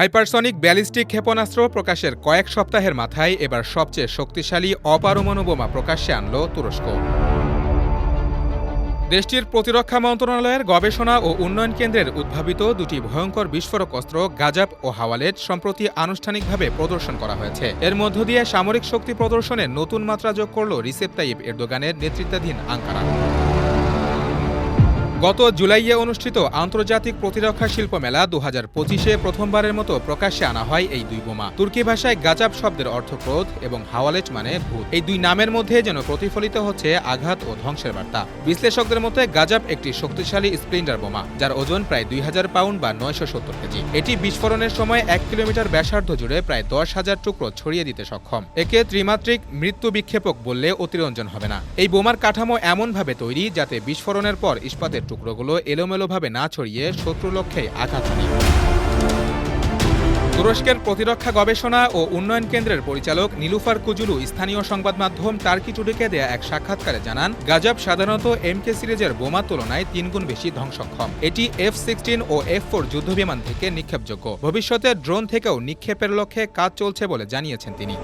Hypersonic ballistic ক্ষেপণাস্ত্র প্রকাশের কয়েক সপ্তাহের মাথায় এবার সবচেয়ে শক্তিশালী অপারমাণু বোমা প্রকাশ্যে আনল তুরস্ক। দেশটির প্রতিরক্ষা মন্ত্রণালয়ের গবেষণা ও উন্নয়ন কেন্দ্রের উদ্ভাবিত দুটি ভয়ঙ্কর বিস্ফোরক অস্ত্র গাজাব ও হাওয়ালেট সম্প্রতি আনুষ্ঠানিকভাবে প্রদর্শন করা হয়েছে। এর মধ্য দিয়ে সামরিক শক্তি প্রদর্শনে নতুন মাত্রা যোগ করল রিসেপ তাইব এরদোগানের নেতৃত্বাধীন আঙ্কারা। গত জুলাইয়ে অনুষ্ঠিত আন্তর্জাতিক প্রতিরক্ষা শিল্প মেলা দু হাজার পঁচিশে প্রথমবারের মতো প্রকাশ্যে আনা হয় এই দুই বোমা। তুর্কি ভাষায় গাজাব শব্দের অর্থ ক্রোধ এবং হাওয়ালেট মানে ভূত। এই দুই নামের মধ্যে যেন প্রতিফলিত হচ্ছে আঘাত ও ধ্বংসের বার্তা। বিশ্লেষকদের মতে, গাজাব একটি শক্তিশালী স্প্লিন্ডার বোমা, যার ওজন প্রায় দুই হাজার পাউন্ড বা নয়শো সত্তর কেজি। এটি বিস্ফোরণের সময় এক কিলোমিটার ব্যাসার্ধ জুড়ে প্রায় দশ হাজার টুকরো ছড়িয়ে দিতে সক্ষম। একে ত্রিমাত্রিক মৃত্যু বিক্ষেপক বললে অতিরঞ্জন হবে না। এই বোমার কাঠামো এমনভাবে তৈরি যাতে বিস্ফোরণের পর ইস্পাতের টুকরোগুলো এলোমেলোভাবে না ছড়িয়ে শত্রু লক্ষ্যে আঘাত হানে। তুরস্কের প্রতিরক্ষা গবেষণা ও উন্নয়ন কেন্দ্রের পরিচালক নীলুফার কুজুলু স্থানীয় সংবাদ মাধ্যম টার্কি টুডেকে দেয়া এক সাক্ষাৎকারে জানান, গাজাব সাধারণত এমকে সিরিজের বোমা তুলনায় তিনগুণ বেশি ধ্বংসক্ষম। এটি এফ সিক্সটিন ও এফ ফোর যুদ্ধবিমান থেকে নিক্ষেপযোগ্য। ভবিষ্যতে ড্রোন থেকেও নিক্ষেপের লক্ষ্যে কাজ চলছে বলে জানিয়েছেন তিনি।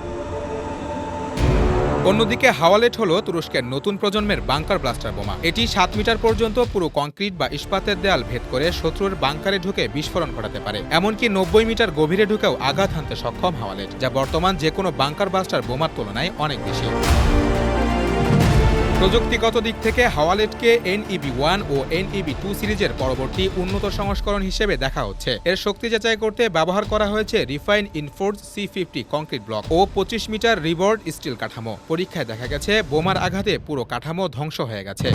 অন্যদিকে হাওয়ালেট হল তুরস্কের নতুন প্রজন্মের বাংকার ব্লাস্টার বোমা। এটি সাত মিটার পর্যন্ত পুরো কংক্রিট বা ইস্পাতের দেয়াল ভেদ করে শত্রুর বাংকারে ঢুকে বিস্ফোরণ ঘটাতে পারে। এমনকি নব্বই মিটার গভীরে ঢুকেও আঘাত হানতে সক্ষম হাওয়ালেট যা বর্তমান যে কোনো বাংকার ব্লাস্টার বোমার তুলনায় অনেক বেশি। প্রযুক্তিগত দিক থেকে হাওয়ালেটকে এনইবি ওয়ান ও এনইবি টু সিরিজের পরবর্তী উন্নত সংস্করণ হিসেবে দেখা হচ্ছে। এর শক্তি যাচাই করতে ব্যবহার করা হয়েছে reinforced C fifty concrete block ও পঁচিশ মিটার রিভার্ড স্টিল কাঠামো। পরীক্ষায় দেখা গেছে, বোমার আঘাতে পুরো কাঠামো ধ্বংস হয়ে গেছে।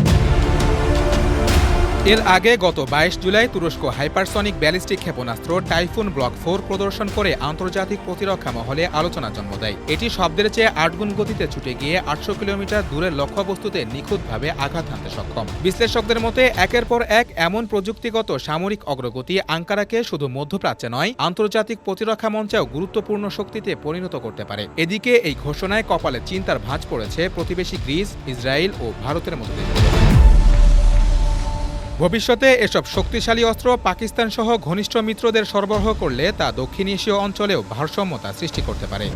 এর আগে গত বাইশ জুলাই তুরস্ক হাইপারসনিক ব্যালিস্টিক ক্ষেপণাস্ত্র টাইফুন ব্লক ফোর প্রদর্শন করে আন্তর্জাতিক প্রতিরক্ষা মহলে আলোচনা জন্ম দেয়। এটি শব্দের চেয়ে আটগুণ গতিতে ছুটে গিয়ে আটশো কিলোমিটার দূরের লক্ষ্যবস্তুতে নিখুঁতভাবে আঘাত হানতে সক্ষম। বিশ্লেষকদের মতে, একের পর এক এমন প্রযুক্তিগত সামরিক অগ্রগতি আঙ্কারাকে শুধু মধ্যপ্রাচ্যে নয়, আন্তর্জাতিক প্রতিরক্ষা মঞ্চেও গুরুত্বপূর্ণ শক্তিতে পরিণত করতে পারে। এদিকে এই ঘোষণায় কপালে চিন্তার ভাঁজ পড়েছে প্রতিবেশী গ্রিস, ইসরায়েল ও ভারতের দেশগুলো ভবিষ্যতে এসব শক্তিশালী অস্ত্র পাকিস্তান সহ ঘনিষ্ঠ মিত্রদের সরবরাহ করলে তা দক্ষিণ এশীয় অঞ্চলেও ভারসাম্যতা সৃষ্টি করতে পারে।